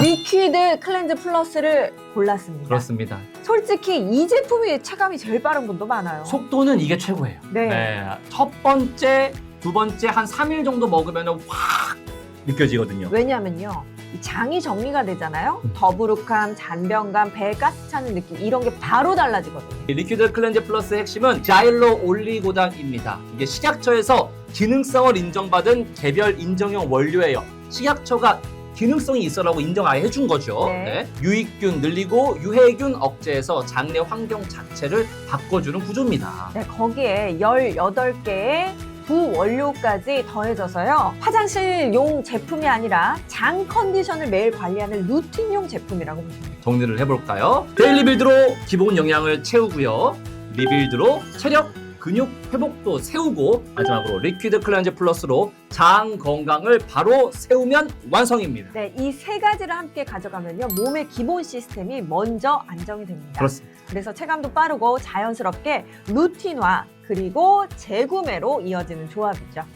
리퀴드 클렌즈 플러스를 골랐습니다. 그렇습니다. 솔직히 이 제품이 체감이 제일 빠른 분도 많아요. 속도는 이게 최고예요. 네. 첫 번째, 두 번째 한 3일 정도 먹으면 확 느껴지거든요. 왜냐면요. 이 장이 정리가 되잖아요. 음. 더부룩함, 잔병감, 배 가스 차는 느낌 이런 게 바로 달라지거든요. 이 리퀴드 클렌즈 플러스의 핵심은 자일로 올리고당입니다. 이게 식약처에서 기능성을 인정받은 개별 인정형 원료예요. 식약처가 기능성이 있어라고 인정 아예 해준 거죠. 네. 네. 유익균 늘리고 유해균 억제해서 장내 환경 자체를 바꿔주는 구조입니다. 네, 거기에 18개의 부원료까지 더해져서요. 화장실용 제품이 아니라 장 컨디션을 매일 관리하는 루틴용 제품이라고 보시면 돼요. 정리를 해볼까요? 데일리 빌드로 기본 영양을 채우고요. 리빌드로 체력, 근육 회복도 세우고 마지막으로 리퀴드 클렌즈 플러스로 장 건강을 바로 세우면 완성입니다. 네, 이 세 가지를 함께 가져가면요. 몸의 기본 시스템이 먼저 안정이 됩니다. 그렇습니다. 그래서 체감도 빠르고 자연스럽게 루틴화 그리고 재구매로 이어지는 조합이죠.